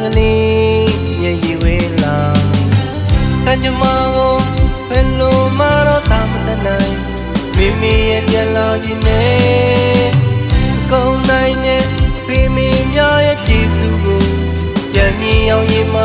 ကလေးမျက်ရည်ဝဲလာကံကြမ္မာကိုဘယ်လိုမှတော့သာမတနိုင်မိမိရဲ့ပြန်လာခြင်းနဲ့ကောင်းနိုင်တဲ့ဖေမိများရဲ့ကျေးဇူးကိုပြန်မြင်အောင်ရင်မှ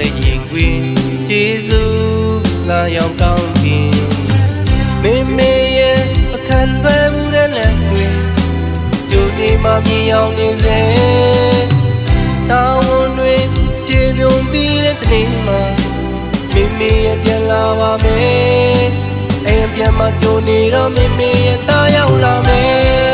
တဲ့ရင်ခွင်ကျေးဇူးလာရောက်ကောင်းခြင်းမေမေရဲ့အခမ်းပဲမှုတဲ့လက်တွေကျိုးနေမှမြင်အောင်နေစေတာဝန်တွေကျေပြုံပြီးတဲ့တနေ့မှာမေမေရဲ့ပြန်လာပါမယ်အိမ်ပြန်မကြိုနေတော့မေမေရဲ့သားရောက်လာမယ်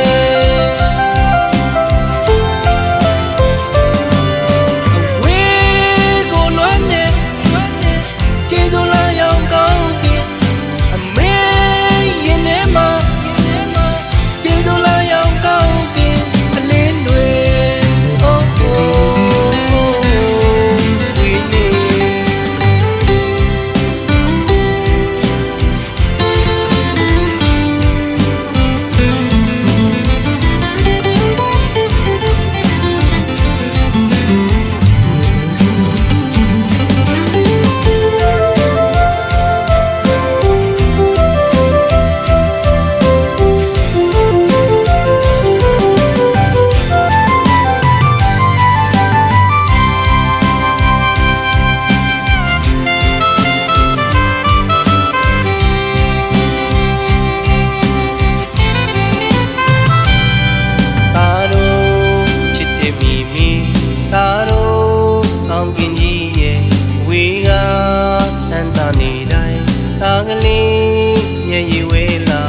သာကလေးမျက်ရည်ဝဲလာ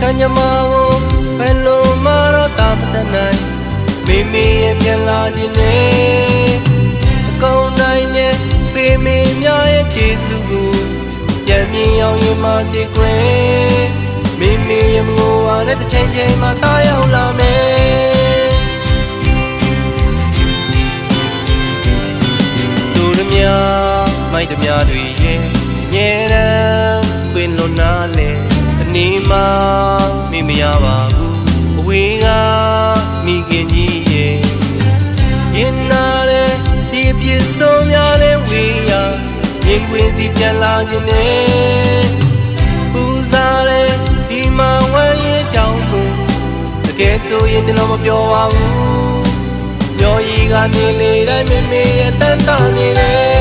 ကံကြမ္မာကိုဘယ်လိုမှတော့တာမတနိုင်မိမိရဲ့ပြန်လာခြင်းနဲ့အကုန်နိုင်တဲ့ဖေမေများရဲ့ကျေးဇူးကိုကြံမြင်အောင်ရင်မှတည်ခွဲမိမိရဲ့မငိုပါနဲ့တစ်ချိန်ချိန်မှတာရောက်လာမယ်သူတို့များမိုက်တများတွေ ရဲ့ညဲရန်ခွင်လွန်နာလေအနီးမှာမိမရပါဘူးအဝေးကမိခင်ကြီးရဲ့ရင်နာတဲ့ဒီအဖြစ်ဆုံးများလဲဝေးရမြင်ခွင်စီပြန်လာခြင်းနဲ့ပူစားတဲ့ဒီမှာဝမ်းရဲ့ကြောင်းကိုတကယ်ဆိုရင်ကျွန်တော်မပြောပါဘူးမျောရီကနေလေတိုင်းမေမေရဲ့တန်တာနေတယ်